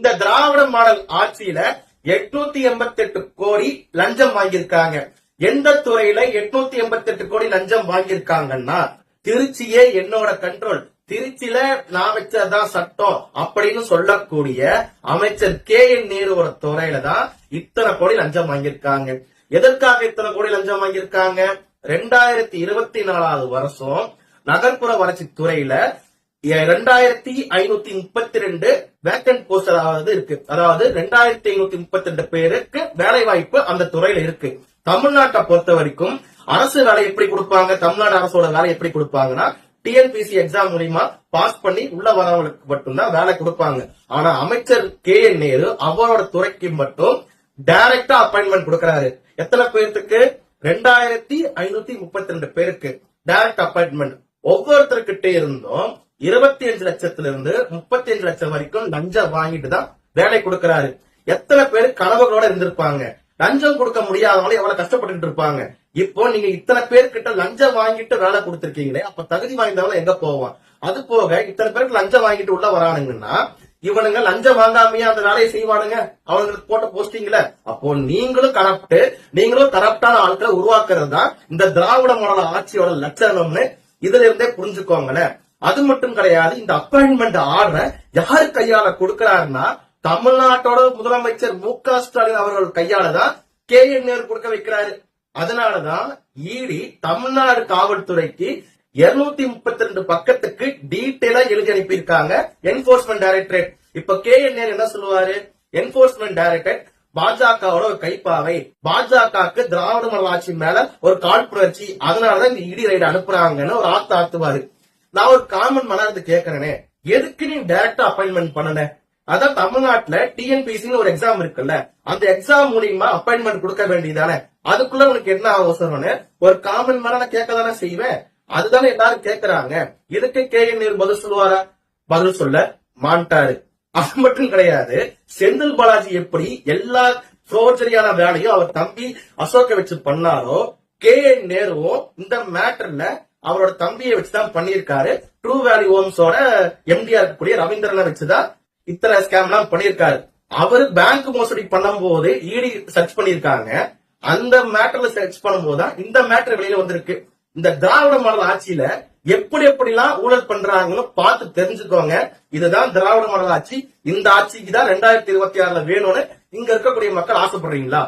இந்த திராவிட மாடல் ஆட்சியில எட்நூத்தி எண்பத்தி எட்டு கோடி லஞ்சம் வாங்கியிருக்காங்க. எந்த துறையில எட்நூத்தி எண்பத்தி எட்டு கோடி லஞ்சம் வாங்கியிருக்காங்கன்னா திருச்சியே என்னோட கண்ட்ரோல் திருச்சியில நான் வச்சதுதான் சட்டம் அப்படின்னு சொல்லக்கூடிய அமைச்சர் கே என் நேருவோட துறையில தான் இத்தனை கோடி லஞ்சம் வாங்கியிருக்காங்க. எதற்காக இத்தனை கோடி லஞ்சம் வாங்கியிருக்காங்க? ரெண்டாயிரத்தி இருபத்தி நாலாவது வருஷம் நகர்ப்புற வளர்ச்சி துறையில ரெண்டாயிரத்தி ஐநூத்தி முப்பத்தி ரெண்டு வேக்கன்ட் போஸ்ட் அதாவது இருக்கு. அதாவது ரெண்டாயிரத்தி ஐநூத்தி முப்பத்தி ரெண்டு பேருக்கு வேலை வாய்ப்பு அந்த துறையில இருக்கு. தமிழ்நாட்டை பொறுத்த வரைக்கும் அரசு வேலை எப்படி கொடுப்பாங்க தமிழ்நாடு அரசோட வேலை எப்படி கொடுப்பாங்கன்னா டிஎன்பிசி எக்ஸாம் மூலியமா பாஸ் பண்ணி உள்ள வரவங்களுக்கு மட்டும்தான் வேலை கொடுப்பாங்க. ஆனா அமைச்சர் கே என் நேரு அவரோட துறைக்கு மட்டும் டைரக்டா அப்பாயின்மெண்ட் கொடுக்கறாரு. எத்தனை பேருக்கு ரெண்டாயிரத்தி ஐநூத்தி முப்பத்தி ரெண்டு பேருக்கு டைரக்ட் அப்பாயின்மெண்ட் ஒவ்வொருத்தர்கிட்ட இருந்தும் இருபத்தி அஞ்சு லட்சத்துல இருந்து முப்பத்தி அஞ்சு லட்சம் வரைக்கும் லஞ்சம் வாங்கிட்டு தான் வேலை கொடுக்கறாரு. எத்தனை பேர் கனவுகளோட இருந்திருப்பாங்க. லஞ்சம் கொடுக்க முடியாதவங்க எவ்வளவு கஷ்டப்பட்டுட்டு இருப்பாங்க. இப்போ நீங்க இத்தனை பேர்கிட்ட லஞ்சம் வாங்கிட்டு வேலை கொடுத்திருக்கீங்களே அப்ப தகுதி வாய்ந்தவங்க எங்க போவான்? அது போக இத்தனை பேருக்கு லஞ்சம் வாங்கிட்டு உள்ள வரானுங்கன்னா இவனுங்க லஞ்சம் வாங்காமையே அந்த வேலையை செய்வானுங்க. அவங்களுக்கு போட்ட போஸ்டிங்ல அப்போ நீங்களும் கரப்ட் நீங்களும் கரப்டான ஆட்களை உருவாக்குறது தான் இந்த திராவிட மாடல ஆட்சியோட லட்சணம்னு இதுல இருந்தே புரிஞ்சுக்கோங்களேன். அது மட்டும் கிடையாது இந்த அப்பாயின்மெண்ட் ஆர்டரை யாரு கையால கொடுக்கிறாருன்னா தமிழ்நாட்டோட முதலமைச்சர் மு க ஸ்டாலின் அவர்கள் கையால தான் கே என் நேரு கொடுக்க வைக்கிறாரு. அதனாலதான் இடி தமிழ்நாடு காவல்துறைக்கு 232 முப்பத்தி ரெண்டு பக்கத்துக்கு டீட்டெயிலா எழுதி அனுப்பியிருக்காங்க என்போர்ஸ்மெண்ட் டைரக்டரேட் இப்ப கே என் என்ன சொல்லுவாரு? என்போர்ஸ்மெண்ட் டைரக்டரேட் பாஜகவோட ஒரு கைப்பாவை. பாஜகவுக்கு திராவிட மலர் ஆட்சி மேல ஒரு காழ்ப்புணர்ச்சி. அதனாலதான் இந்த இடி ரைடு அனுப்புறாங்கன்னு ஒரு ஆத்து ஆத்துவாரு நான் ஒரு காமன் மனது கேக்குறேனே. எதுக்கு நீ டைரக்டா அப்பாயின்மெண்ட் பண்ணன? அதான் தமிழ்நாட்டுல டிஎன்பிசின்னு ஒரு எக்ஸாம் இருக்குல்ல. அந்த எக்ஸாம் மூலியமா அப்பாயின்மெண்ட் கொடுக்க வேண்டியதானே? அதுக்குள்ள உனக்கு என்ன அவசரம்னு ஒரு காமன் மேன கேட்க தானே செய்வேன். அதுதானே எல்லாரும் கேக்குறாங்க. இதுக்கு கே என் பதில் சொல்லுவாரா? பதில் சொல்ல மாட்டாரு. அது மட்டும் கிடையாது. செந்தில் பாலாஜி எப்படி எல்லா ஃபோர்ஜரியான வேலையும் அவர் தம்பி அசோக்க வச்சு பண்ணாரோ கே என் நேருவும் இந்த மேட்டர்ல அவரோட தம்பியை வச்சுதான் பண்ணியிருக்காரு. ட்ரூ வேல்யூ ஹோம்ஸோட எம்டிஆர் இருக்கக்கூடிய ரவீந்திரனை வச்சுதான் இத்தனை ஸ்கேம் எல்லாம் பண்ணியிருக்காரு. அவரு பேங்க் மோசடி பண்ணும்போது இடி சர்ச் பண்ணியிருக்காங்க. அந்த மேட்டர்ல சர்ச் பண்ணும்போது தான் இந்த மேட்டர் வெளியில வந்திருக்கு. இந்த திராவிட மாடல் ஆட்சியில எப்படி எப்படிலாம் ஊழல் பண்றாங்கன்னு பார்த்து தெரிஞ்சுக்கோங்க. இதுதான் திராவிட மாடல் ஆட்சி. இந்த ஆட்சிக்கு தான் ரெண்டாயிரத்தி இருபத்தி ஆறுல வேணும்னு இங்க இருக்கக்கூடிய மக்கள் ஆசைப்படுறீங்களா?